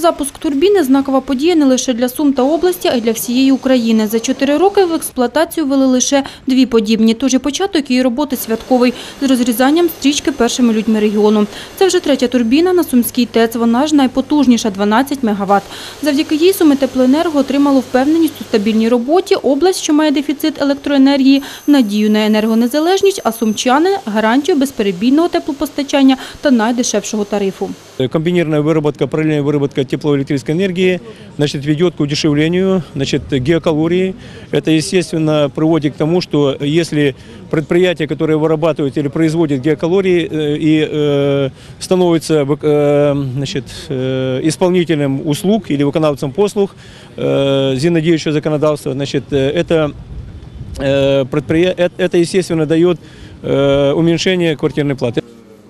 Запуск турбіни – знакова подія не лише для Сум та області, а й для всієї України. За чотири роки в експлуатацію ввели лише дві подібні. Тож і початок її роботи святковий з розрізанням стрічки першими людьми регіону. Це вже третя турбіна на Сумській ТЕЦ. Вона ж найпотужніша – 12 МВт. Завдяки їй Суми Теплоенерго отримало впевненість у стабільній роботі, область, що має дефіцит електроенергії, надію на енергонезалежність, а сумчани – гарантію безперебійного теплопостачання та найдешевшого тарифу. Комбинированная выработка, параллельная выработка теплоэлектрической энергии значит, ведет к удешевлению значит, геокалории. Это, естественно, приводит к тому, что если предприятие, которое вырабатывает или производит геокалории э, и э, становится э, значит, э, исполнителем услуг или выполнявцем послуг э, зимнодеющего законодательства, значит, э, это, э, предприя- э, это, естественно, дает уменьшение квартирной платы.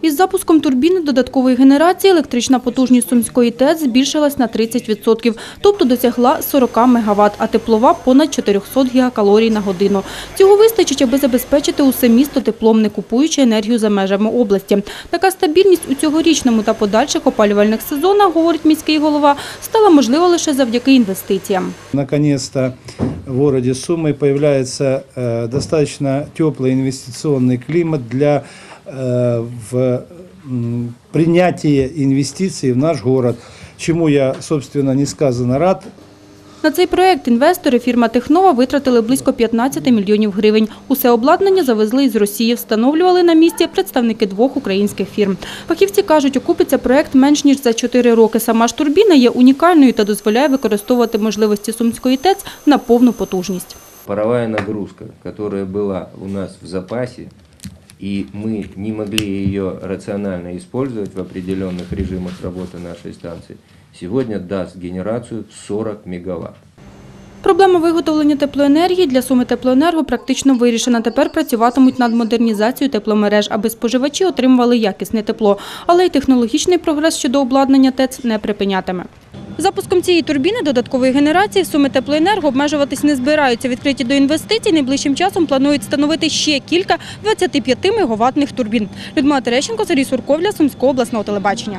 Із запуском турбіни додаткової генерації електрична потужність Сумської ТЕЦ збільшилась на 30%, тобто досягла 40 МВт, а теплова – понад 400 гігакалорій на годину. Цього вистачить, аби забезпечити усе місто теплом, не купуючи енергію за межами області. Така стабільність у цьогорічному та подальших опалювальних сезонах, говорить міський голова, стала можлива лише завдяки інвестиціям. Наконец-то в городе Сумы появляется э, достаточно теплый инвестиционный климат для э, в, м, принятия инвестиций в наш город, чему я, собственно, несказанно рад. На цей проект інвестори фірма Технова витратили близько 15 мільйонів гривень. Усе обладнання завезли із Росії, встановлювали на місці представники двох українських фірм. Фахівці кажуть, окупиться проект менш ніж за 4 роки. Сама ж турбіна є унікальною та дозволяє використовувати можливості Сумської ТЕЦ на повну потужність. паровая нагрузка, которая была у нас в запасе, и мы не могли ее рационально использовать в определенных режимах работы нашей станции, сегодня даст генерацию 40 мегаватт. Проблема виготовлення теплоенергії для Суми Теплоенерго практично вирішена. Тепер працюватимуть над модернізацією тепломереж, аби споживачі отримували якісне тепло. Але й технологічний прогрес щодо обладнання ТЕЦ не припинятиме. Запуском цієї турбіни додаткової генерації Суми Теплоенерго обмежуватись не збираються. Відкриті до інвестицій найближчим часом планують встановити ще кілька 25 мегаваттних турбін. Людмила Терещенко, Сергій Сурков для Сумського обласного телебачення.